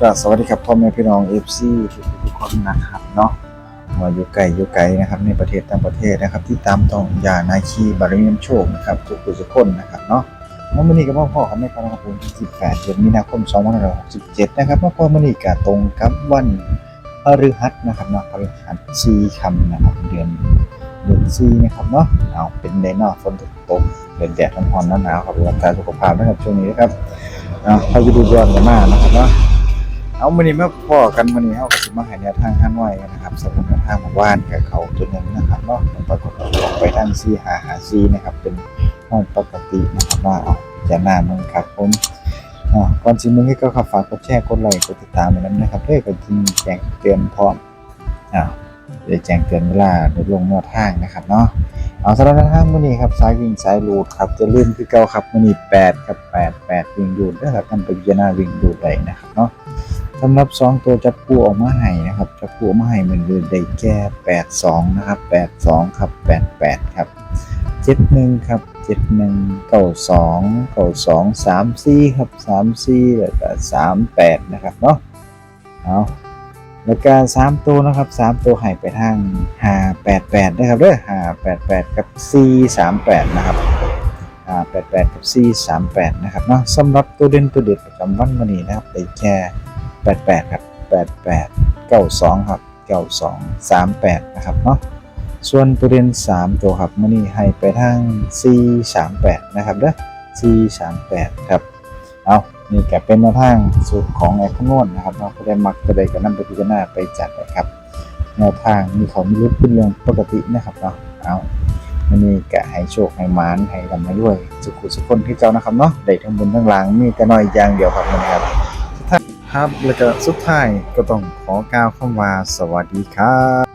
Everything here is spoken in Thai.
ก็สวัสดีครับพ่อแม่พี่น้อง FC ทุกทุกคนนะครับเนาะว่าอยู่ไกลอยู่ไกลนะครับ ในประเทศต่างประเทศนะครับ ที่ตามต้องยานาคีบารมีน้ำโชคนะครับทุกผู้ทุกคนนะครับเนาะวันนี้ก็พ่อพ่อครับในพระนครที่18เดือนมีนาคม2567นะครับเมื่อพ่อมันนี้ก็ตรงกับวันพฤหัสนะครับเนาะพฤหัสซีคำนะครับเดือนเดือนซีนะครับเนาะเอาเป็นเดนเนาะฝนตกตกเป็นแดดร้อนๆหนาวๆครับรักษาสุขภาพนะครับช่วงนี้นะครับเอาเขาจะดูดวนกันมากนะครับเนาะ เอามื้อนี้มาพอกันมื้อนี้เฮาก็สิมาให้แนวทางห้าน้อยนะครับสำหรับแนวทางของบ้านกับเขาตัวนึงนะครับเนาะมันปรากฏว่าออกไปทาง4 5 5 4นะครับ เป็นห้องปกตินะครับว่าเอาจะหน้ามึงครับผมอ่าก่อนสิมึงให้ก็ขับฝากกดแชร์กดไลค์กดติดตามไปนั้นนะครับเพื่อก็จิงแจ้งเตือนพร้อมอ่าจะแจ้งเตือนเวลาลดลงแนวทางนะครับเนาะเอาสำหรับทางมื้อนี้ครับสายวิ่งสายรูดครับจะลื่นคือเก่าครับมื้อนี้8ครับ8 8วิ่งรูดเด้อครับนำไปพิจารณาวิ่งรูดได้นะครับเนาะ สำหรับ 2 ตัวจับคู่ออกมาให้นะครับ จับคู่ออกมาให้เหมือนเดิมได้แก่8 2 นะครับ 8 2 ครับ 8 8 ครับ 7 1 ครับ 7 1 9 2 9 2 3 4 ครับ 3 4 แล้วก็ 3 8 นะครับเนาะเอาแล้วก็3ตัวนะครับ 3 ตัวให้ไปทาง 588 นะครับเด้อ588 กับ 438 นะครับ588 กับ 438 นะครับเนาะสำหรับตัวเด่นตัวเด็ดประจำวันวันนี้นะครับได้แก่ 88 ครับ 88 92 ครับ 92 38 นะครับเนาะส่วนตัวเด่น3 ตัวครับมื่อนี้ให้ไปทาง C 38นะครับเด้อ C 38ครับเอานี่ก็เป็นแนวทางสูตรของแอคโนนนะครับเราก็ได้มักก็ได้กันนำไปพิจารณาไปจัดนะครับแนวทางมีเขามีลุกขึ้นเรื่องปกตินะครับเนาะเอามันนี่กะให้โชคให้มานให้ทำให้ด้วย สุขุสุขคนที่เจ้านะครับเนาะได้ทั้งบนทั้งล่างมีแต่น้อยอย่างเดียวครับมัน ครับ แล้วก็สุดท้ายก็ต้องขอกล่าวคำว่าสวัสดีครับ